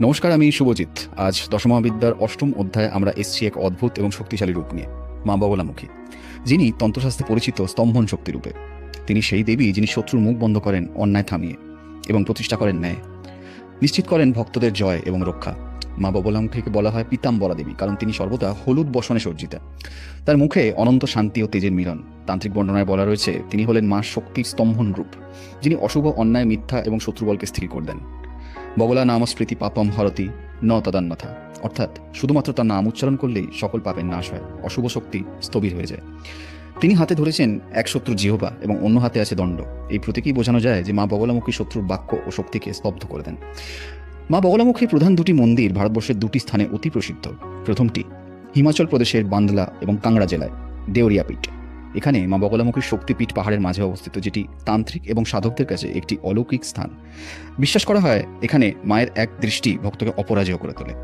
নমস্কার, আমি শুভজিৎ। আজ দশমহাবিদ্যার অষ্টম অধ্যায়ে আমরা এসছি এক অদ্ভুত এবং শক্তিশালী রূপ নিয়ে, মা বগলামুখী। যিনি তন্ত্রশাস্ত্রে পরিচিত স্তম্ভন শক্তিরূপে তিনি সেই দেবী যিনি শত্রুর মুখ বন্ধ করেন, অন্যায় থামিয়ে এবং প্রতিষ্ঠা করেন ন্যায়। নিশ্চিত করেন ভক্তদের জয় এবং রক্ষা। মা বগলামুখীকে বলা হয় পিতাম্বরা দেবী, কারণ তিনি সর্বদা হলুদ বসনে সজ্জিতা। তার মুখে অনন্ত শান্তি ও তেজের মিলন। তান্ত্রিক বর্ণনায় বলা রয়েছে, তিনি হলেন মা শক্তির স্তম্ভন রূপ, যিনি অশুভ, অন্যায়, মিথ্যা এবং শত্রুবলকে স্থির করে দেন। বগলা নামস্মৃতি পাপম হরতি ন তদান্যথা অর্থাৎ শুধুমাত্র তার নাম উচ্চারণ করলেই সকল পাপের নাশ হয়, অশুভ শক্তি স্থবির হয়ে যায়। তিনি হাতে ধরেছেন এক শত্রু জিহবা এবং অন্য হাতে আছে দণ্ড। এই প্রতীকেই বোঝানো যায় যে মা বগলামুখী শত্রুর বাক্য ও শক্তিকে স্তব্ধ করে দেন। মা বগলামুখীর প্রধান দুটি মন্দির ভারতবর্ষের দুটি স্থানে অতি প্রসিদ্ধ। প্রথমটি হিমাচল প্রদেশের বান্দলা এবং কাংড়া জেলায় দেওরিয়া পীঠ এখানে মা বগলামুখীর শক্তিপীঠ পাহাড়ের মাঝে অবস্থিত, যেটি তান্ত্রিক এবং সাধকদের কাছে একটি অলৌকিক স্থান। বিশ্বাস করা হয়, এখানে মায়ের এক দৃষ্টি ভক্তকে অপরাজয় করে তোলে।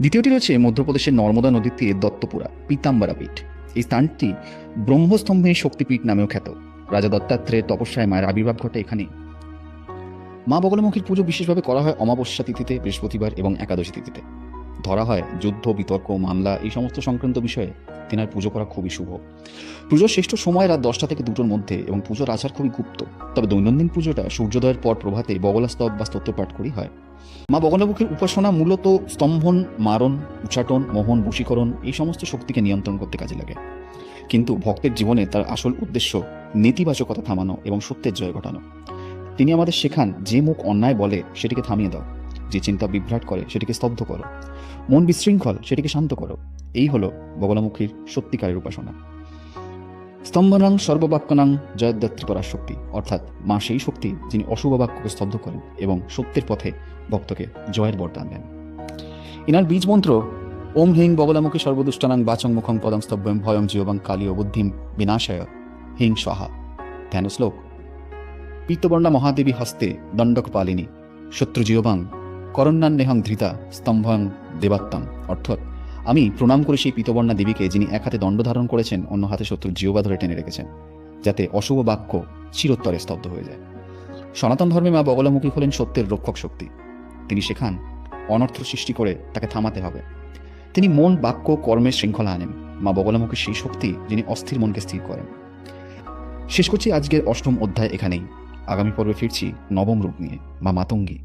দ্বিতীয়টি রয়েছে মধ্যপ্রদেশের নর্মদা নদীর তীরে দত্তপুরা, পীতাম্বরা পীঠ। এই স্থানটি ব্রহ্মস্তম্ভের শক্তিপীঠ নামেও খ্যাত। রাজা দত্তাত্রেয়ের তপস্যায় মায়ের আবির্ভাব ঘটে এখানে। মা বগলামুখীর পুজো বিশেষভাবে করা হয় অমাবস্যা তিথিতে, বৃহস্পতিবার এবং একাদশী তিথিতে। ধরা হয় যুদ্ধ, বিতর্ক, মামলা, এই সমস্ত সংক্রান্ত বিষয়ে। তেনার পুজো করা খুবই শুভ। পুজোর শ্রেষ্ঠ সময় রাত দশটা থেকে দুটোর মধ্যে এবং পুজোর আচার খুবই গুপ্ত। তবে দৈনন্দিন পুজোটা সূর্যোদয়ের পর প্রভাতে বগলাস্তব বা স্তোত্র পাঠ করেই হয়। মা বগলামুখীর উপাসনা মূলত স্তম্ভন, মারণ, উচ্চাটন, মোহন, বশীকরণ এই সমস্ত শক্তিকে নিয়ন্ত্রণ করতে কাজে লাগে। কিন্তু ভক্তের জীবনে তার আসল উদ্দেশ্য নেতিবাচকতা থামানো এবং সত্যের জয় ঘটানো। তিনি আমাদের শেখান, যে মুখ অন্যায় বলে সেটিকে থামিয়ে দাও। যে চিন্তা বিভ্রাট করে সেটিকে স্তব্ধ করো। মন বিশৃঙ্খল, সেটিকে শান্ত করো। এই হলো বগলামুখীর সত্যিকারের উপাসনা। স্তম্ভনাং সর্ববাক্যনাং জয়দাত্রীপরার শক্তি, অর্থাৎ মা সেই শক্তি যিনি অশুভ বাক্যকে স্তব্ধ করেন এবং সত্যের পথে ভক্তকে জয়ের বরদান দেন। ইনার বীজ মন্ত্র, ওম হিং বগলামুখী সর্বদুষ্টানাং বাচং মুখং পদং স্তব্যম ভয়ং জিওবাং কালীয় বুদ্ধিম বিনাশায় হিং স্বাহা। ধ্যান শ্লোক পীতবর্ণা মহাদেবী হস্তে দণ্ডক পালিনী শত্রু জিওবাং করণ্যান্নেহং ধৃতা স্তম্ভং দেবাত্তাম। অর্থাৎ আমি প্রণাম করি সেই পিতবর্ণা দেবীকে যিনি এক হাতে দণ্ড ধারণ করেছেন, অন্য হাতে শত্রুর জিওবা ধরে টেনে রেখেছেন, যাতে অশুভ বাক্য চিরোত্তরে স্তব্ধ হয়ে যায়। সনাতন ধর্মে মা বগলামুখী হলেন সত্যের রক্ষক শক্তি। তিনি শেখান অনর্থ সৃষ্টি করে তাকে থামাতে হবে। তিনি মন, বাক্য, কর্মের শৃঙ্খলা আনেন। মা বগলামুখী সেই শক্তি যিনি অস্থির মনকে স্থির করেন। শেষ করছি আজকের অষ্টম অধ্যায় এখানেই। আগামী পর্বে ফিরছি নবম রূপ নিয়ে, মা মাতঙ্গী,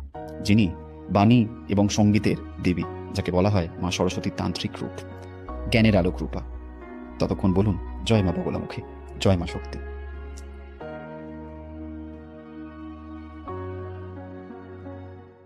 যিনি বাণী এবং সঙ্গীতের দেবী, যাকে বলা হয় মা সরস্বতীর তান্ত্রিক রূপ। জ্ঞানের আলোক রূপা। ততক্ষণ বলুন, জয় মা বগলামুখী, জয় মা শক্তি।